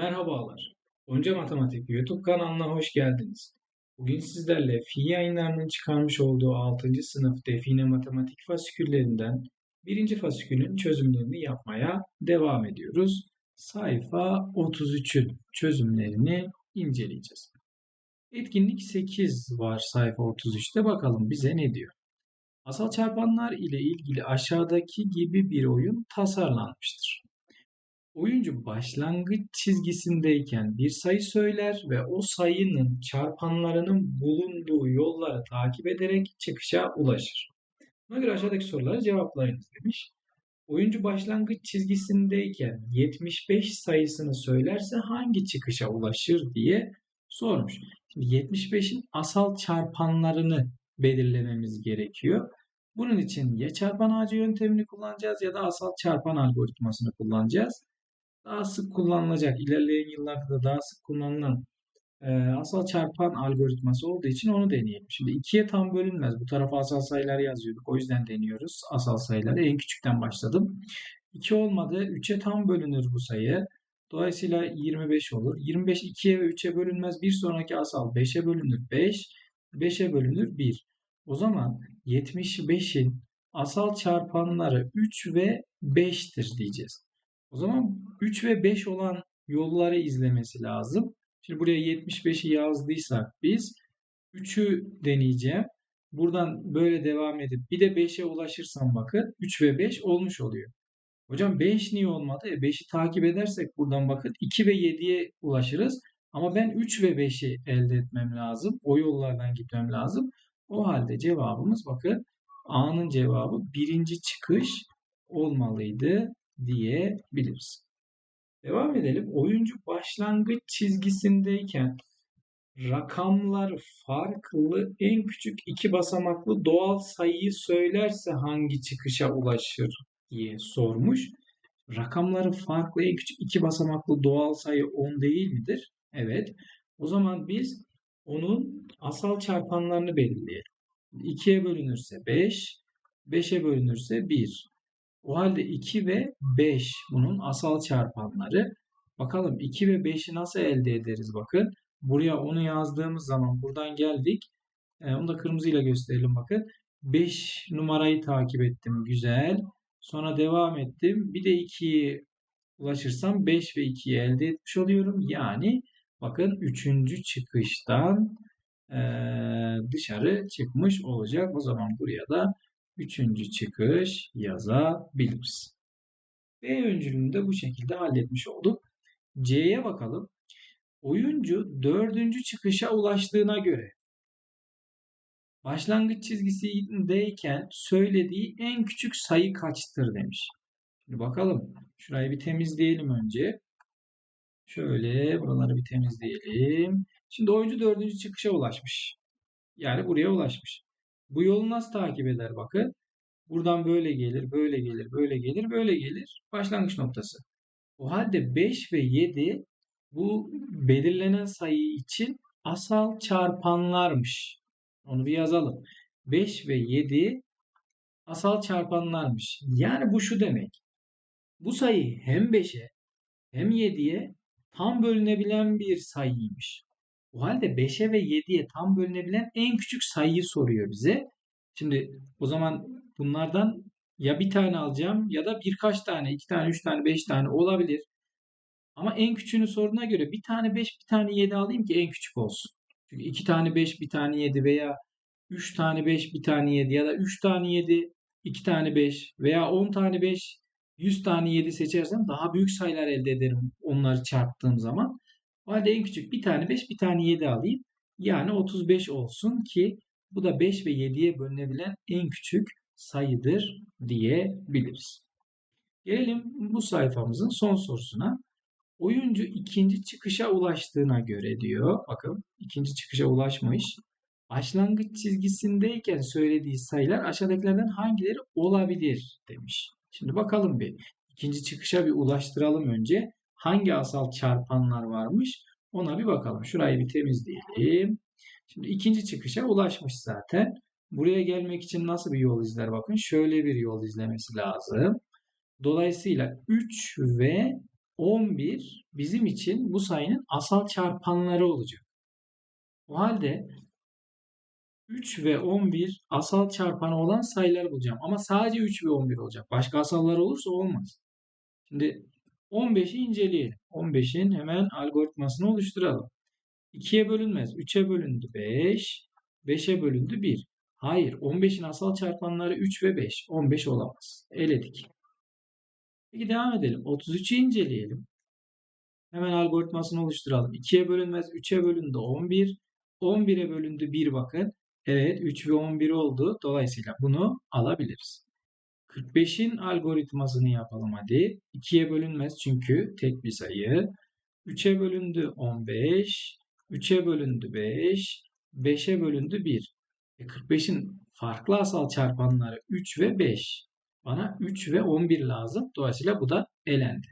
Merhabalar. Gonca Matematik YouTube kanalına hoş geldiniz. Bugün sizlerle Fi yayınlarının çıkarmış olduğu 6. sınıf define matematik fasiküllerinden birinci fasikülün çözümlerini yapmaya devam ediyoruz. Sayfa 33'ün çözümlerini inceleyeceğiz. Etkinlik 8 var sayfa 33'te. Bakalım bize ne diyor? Asal çarpanlar ile ilgili aşağıdaki gibi bir oyun tasarlanmıştır. Oyuncu başlangıç çizgisindeyken bir sayı söyler ve o sayının çarpanlarının bulunduğu yolları takip ederek çıkışa ulaşır. Buna göre aşağıdaki soruları cevaplayınız demiş. Oyuncu başlangıç çizgisindeyken 75 sayısını söylerse hangi çıkışa ulaşır diye sormuş. Şimdi 75'in asal çarpanlarını belirlememiz gerekiyor. Bunun için ya çarpan ağacı yöntemini kullanacağız ya da asal çarpan algoritmasını kullanacağız daha sık kullanılacak, ilerleyen yıllarda da daha sık kullanılan e, asal çarpan algoritması olduğu için onu deneyelim. Şimdi ikiye tam bölünmez. Bu tarafa asal sayılar yazıyorduk. O yüzden deniyoruz asal sayıları. En küçükten başladım. 2 olmadı. 3'e tam bölünür bu sayı. Dolayısıyla 25 olur. 25 2'ye ve 3'e bölünmez. Bir sonraki asal 5'e bölünür 5. 5'e bölünür 1. O zaman 75'in asal çarpanları 3 ve 5'tir diyeceğiz. O zaman 3 ve 5 olan yolları izlemesi lazım. Şimdi buraya 75'i yazdıysak biz 3'ü deneyeceğim. Buradan böyle devam edip bir de 5'e ulaşırsam bakın 3 ve 5 olmuş oluyor. Hocam 5 niye olmadı? E 5'i takip edersek buradan bakın 2 ve 7'ye ulaşırız. Ama ben 3 ve 5'i elde etmem lazım. O yollardan gitmem lazım. O halde cevabımız bakın A'nın cevabı birinci çıkış olmalıydı diyebiliriz. Devam edelim. Oyuncu başlangıç çizgisindeyken rakamlar farklı en küçük iki basamaklı doğal sayıyı söylerse hangi çıkışa ulaşır diye sormuş. Rakamları farklı en küçük iki basamaklı doğal sayı 10 değil midir? Evet. O zaman biz onun asal çarpanlarını belirleyelim. 2'ye bölünürse 5, 5'e bölünürse 1. O halde 2 ve 5 bunun asal çarpanları. Bakalım 2 ve 5'i nasıl elde ederiz bakın. Buraya onu yazdığımız zaman buradan geldik. E, onu da kırmızıyla gösterelim bakın. 5 numarayı takip ettim. Güzel. Sonra devam ettim. Bir de 2'yi ulaşırsam 5 ve 2'yi elde etmiş oluyorum. Yani bakın 3. çıkıştan e, dışarı çıkmış olacak. O zaman buraya da üçüncü çıkış yazabiliriz. B öncülünü de bu şekilde halletmiş olduk. C'ye bakalım. Oyuncu dördüncü çıkışa ulaştığına göre başlangıç çizgisindeyken söylediği en küçük sayı kaçtır demiş. Şimdi bakalım. Şurayı bir temizleyelim önce. Şöyle buraları bir temizleyelim. Şimdi oyuncu dördüncü çıkışa ulaşmış. Yani buraya ulaşmış. Bu yolu nasıl takip eder bakın. Buradan böyle gelir, böyle gelir, böyle gelir, böyle gelir. Başlangıç noktası. O halde 5 ve 7 bu belirlenen sayı için asal çarpanlarmış. Onu bir yazalım. 5 ve 7 asal çarpanlarmış. Yani bu şu demek. Bu sayı hem 5'e hem 7'ye tam bölünebilen bir sayıymış. O halde 5'e ve 7'ye tam bölünebilen en küçük sayıyı soruyor bize. Şimdi o zaman bunlardan ya bir tane alacağım ya da birkaç tane, iki tane, üç tane, beş tane olabilir. Ama en küçüğünü sorduğuna göre bir tane 5, bir tane 7 alayım ki en küçük olsun. Çünkü iki tane 5, bir tane 7 veya 3 tane 5, bir tane 7 ya da 3 tane 7, 2 tane 5 veya 10 tane 5, 100 tane 7 seçersem daha büyük sayılar elde ederim onları çarptığım zaman. O halde en küçük bir tane 5, bir tane 7 alayım. Yani 35 olsun ki bu da 5 ve 7'ye bölünebilen en küçük sayıdır diyebiliriz. Gelelim bu sayfamızın son sorusuna. Oyuncu ikinci çıkışa ulaştığına göre diyor. Bakın ikinci çıkışa ulaşmış. Başlangıç çizgisindeyken söylediği sayılar aşağıdakilerden hangileri olabilir demiş. Şimdi bakalım bir. İkinci çıkışa bir ulaştıralım önce hangi asal çarpanlar varmış ona bir bakalım. Şurayı bir temizleyelim. Şimdi ikinci çıkışa ulaşmış zaten. Buraya gelmek için nasıl bir yol izler bakın. Şöyle bir yol izlemesi lazım. Dolayısıyla 3 ve 11 bizim için bu sayının asal çarpanları olacak. O halde 3 ve 11 asal çarpanı olan sayıları bulacağım. Ama sadece 3 ve 11 olacak. Başka asallar olursa olmaz. Şimdi 15'i inceleyelim. 15'in hemen algoritmasını oluşturalım. 2'ye bölünmez. 3'e bölündü 5. 5'e bölündü 1. Hayır. 15'in asal çarpanları 3 ve 5. 15 olamaz. Eledik. Peki devam edelim. 33'ü inceleyelim. Hemen algoritmasını oluşturalım. 2'ye bölünmez. 3'e bölündü 11. 11'e bölündü 1 bakın. Evet 3 ve 11 oldu. Dolayısıyla bunu alabiliriz. 45'in algoritmasını yapalım hadi. 2'ye bölünmez çünkü tek bir sayı. 3'e bölündü 15. 3'e bölündü 5. 5'e bölündü 1. E 45'in farklı asal çarpanları 3 ve 5. Bana 3 ve 11 lazım. Dolayısıyla bu da elendi.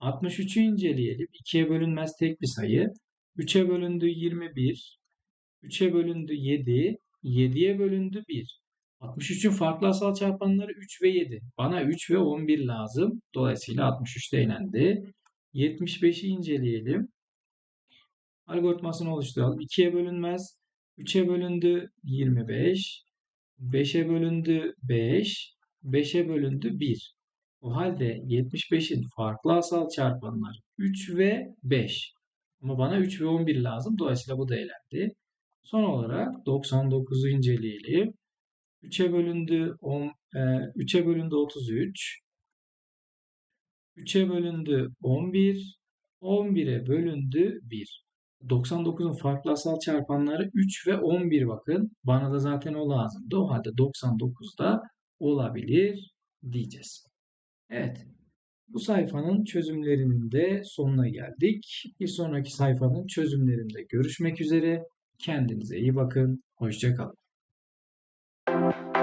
63'ü inceleyelim. 2'ye bölünmez tek bir sayı. 3'e bölündü 21. 3'e bölündü 7. 7'ye bölündü 1. 63'ün farklı asal çarpanları 3 ve 7. Bana 3 ve 11 lazım. Dolayısıyla 63 de elendi. 75'i inceleyelim. Algoritmasını oluşturalım. 2'ye bölünmez. 3'e bölündü 25. 5'e bölündü 5. 5'e bölündü 1. O halde 75'in farklı asal çarpanları 3 ve 5. Ama bana 3 ve 11 lazım. Dolayısıyla bu da elendi. Son olarak 99'u inceleyelim. 3'e bölündü 10, e, 3'e bölündü 33. 3'e bölündü 11. 11'e bölündü 1. 99'un farklı asal çarpanları 3 ve 11 bakın. Bana da zaten o lazımdı. O halde 99 da olabilir diyeceğiz. Evet. Bu sayfanın çözümlerinin de sonuna geldik. Bir sonraki sayfanın çözümlerinde görüşmek üzere. Kendinize iyi bakın. Hoşçakalın.